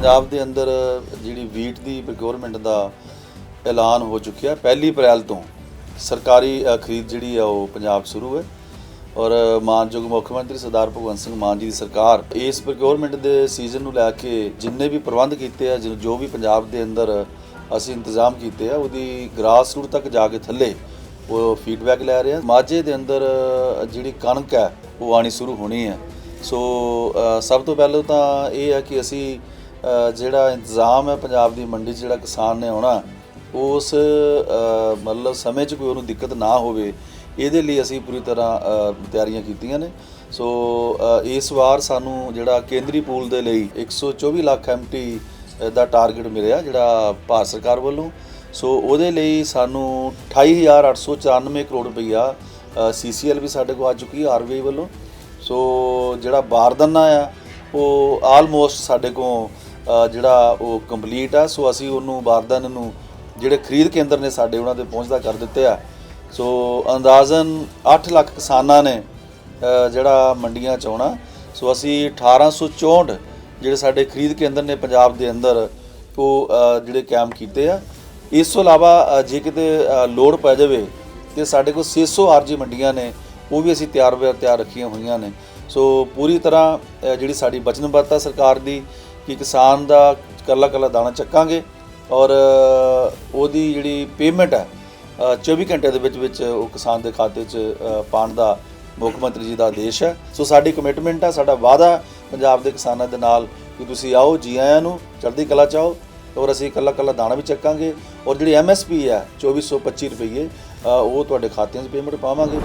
ਪੰਜਾਬ ਦੇ ਅੰਦਰ ਜਿਹੜੀ ਵੀਟ ਦੀ ਪ੍ਰੋਕਿਉਰਮੈਂਟ ਦਾ ਐਲਾਨ ਹੋ ਚੁੱਕਿਆ ਪਹਿਲੀ ਅਪ੍ਰੈਲ ਤੋਂ ਸਰਕਾਰੀ ਖਰੀਦ ਜਿਹੜੀ ਆ ਉਹ ਪੰਜਾਬ ਸ਼ੁਰੂ ਹੈ ਔਰ ਮਾਨਯੋਗ ਮੁੱਖ ਮੰਤਰੀ ਸਰਦਾਰ ਭਗਵੰਤ ਸਿੰਘ ਮਾਨ ਜੀ ਦੀ ਸਰਕਾਰ ਇਸ ਪ੍ਰੋਕਿਉਰਮੈਂਟ ਦੇ ਸੀਜ਼ਨ ਨੂੰ ਲੈ ਕੇ ਜਿੰਨੇ ਵੀ ਪ੍ਰਬੰਧ ਕੀਤੇ ਆ, ਜੋ ਜੋ ਵੀ ਪੰਜਾਬ ਦੇ ਅੰਦਰ ਅਸੀਂ ਇੰਤਜ਼ਾਮ ਕੀਤੇ ਆ, ਉਹਦੀ ਗ੍ਰਾਸ ਰੂਟ ਤੱਕ ਜਾ ਕੇ ਥੱਲੇ ਉਹ ਫੀਡਬੈਕ ਲੈ ਰਹੇ ਆ। ਮਾਝੇ ਦੇ ਅੰਦਰ ਜਿਹੜੀ ਕਣਕ ਹੈ, ਉਹ ਆਣੀ ਸ਼ੁਰੂ ਹੋਣੀ ਹੈ। ਸੋ ਸਭ ਤੋਂ ਪਹਿਲਾਂ ਤਾਂ ਇਹ ਹੈ ਕਿ ਅਸੀਂ ਜਿਹੜਾ ਇੰਤਜ਼ਾਮ ਹੈ ਪੰਜਾਬ ਦੀ ਮੰਡੀ 'ਚ ਜਿਹੜਾ ਕਿਸਾਨ ਨੇ ਆਉਣਾ, ਉਸ ਮਤਲਬ ਸਮੇਂ 'ਚ ਕੋਈ ਉਹਨੂੰ ਦਿੱਕਤ ਨਾ ਹੋਵੇ, ਇਹਦੇ ਲਈ ਅਸੀਂ ਪੂਰੀ ਤਰ੍ਹਾਂ ਤਿਆਰੀਆਂ ਕੀਤੀਆਂ ਨੇ। ਸੋ ਇਸ ਵਾਰ ਸਾਨੂੰ ਜਿਹੜਾ ਕੇਂਦਰੀ ਪੂਲ ਦੇ ਲਈ 124 ਲੱਖ ਐਮਟੀ ਦਾ ਟਾਰਗੇਟ ਮਿਲਿਆ, ਜਿਹੜਾ ਭਾਰਤ ਸਰਕਾਰ ਵੱਲੋਂ। ਸੋ, ਉਹਦੇ ਲਈ ਸਾਨੂੰ 28894 ਕਰੋੜ ਰੁਪਈਆ ਸੀਸੀਐਲ ਵੀ ਸਾਡੇ ਕੋਲ ਆ ਚੁੱਕੀ ਹੈ ਆਰਬੀਆਈ ਵੱਲੋਂ। ਸੋ, ਜਿਹੜਾ ਬਾਰਦਾਨਾ ਆ, ਉਹ ਆਲਮੋਸਟ ਸਾਡੇ ਕੋਲ ਜਿਹੜਾ ਉਹ ਕੰਪਲੀਟ ਆ, ਸੋ ਅਸੀਂ ਉਹਨੂੰ ਬਾਰਦਾਨੇ ਨੂੰ ਜਿਹੜੇ ਖਰੀਦ ਕੇਂਦਰ ਨੇ ਸਾਡੇ ਉਹਨਾਂ ਤੇ ਪਹੁੰਚਦਾ ਕਰ ਦਿੱਤੇ ਆ। ਸੋ ਅੰਦਾਜ਼ਨ 8 ਲੱਖ ਕਿਸਾਨਾਂ ਨੇ ਜਿਹੜਾ ਮੰਡੀਆਂ ਚ ਆਉਣਾ ਸੋ ਅਸੀਂ 1864 ਜਿਹੜੇ ਸਾਡੇ ਖਰੀਦ ਕੇਂਦਰ ਨੇ ਪੰਜਾਬ ਦੇ ਅੰਦਰ, ਉਹ ਜਿਹੜੇ ਕਾਇਮ ਕੀਤੇ ਆ। ਇਸ ਤੋਂ ਇਲਾਵਾ ਜੇ ਕਿਤੇ ਲੋੜ ਪੈ ਜਾਵੇ ਤੇ ਸਾਡੇ ਕੋਲ 600 ਆਰਜੀ ਮੰਡੀਆਂ ਨੇ, ਉਹ ਵੀ ਅਸੀਂ ਤਿਆਰ ਬਿਆਰ ਤਿਆਰ ਰੱਖੀਆਂ ਹੋਈਆਂ ਨੇ। ਸੋ ਪੂਰੀ ਤਰ੍ਹਾਂ ਜਿਹੜੀ ਸਾਡੀ ਵਚਨਬੱਧਤਾ ਸਰਕਾਰ ਦੀ ਕਿ ਕਿਸਾਨ ਦਾ ਕੱਲਾ ਕੱਲਾ ਦਾਣਾ ਚੱਕਾਂਗੇ ਔਰ ਉਹਦੀ ਜਿਹੜੀ ਪੇਮੈਂਟ ਹੈ ਅ, 24 ਘੰਟੇ ਦੇ ਵਿੱਚ ਵਿੱਚ ਉਹ ਕਿਸਾਨ ਦੇ ਖਾਤੇ 'ਚ ਅ, ਪਾਉਣ ਦਾ ਮੁੱਖ ਮੰਤਰੀ ਜੀ ਦਾ ਆਦੇਸ਼ ਹੈ। ਸੋ ਸਾਡੀ ਕਮਿਟਮੈਂਟ ਹੈ ਸਾਡਾ ਵਾਅਦਾ ਪੰਜਾਬ ਦੇ ਕਿਸਾਨਾਂ ਦੇ ਨਾਲ ਕਿ ਤੁਸੀਂ ਆਓ ਜੀ ਆਇਆਂ ਨੂੰ ਚੜ੍ਹਦੀ ਕਲਾ ਚਾਓ ਔਰ ਅਸੀਂ ਇਕੱਲਾ ਇਕੱਲਾ ਦਾਣਾ ਵੀ ਚੱਕਾਂਗੇ ਔਰ ਜਿਹੜੀ ਐਮਐਸਪੀ ਹੈ 2425 ਰੁਪਏ ਅ, ਉਹ ਤੁਹਾਡੇ ਖਾਤਿਆਂ 'ਚ ਪੇਮੈਂਟ ਪਾਵਾਂਗੇ।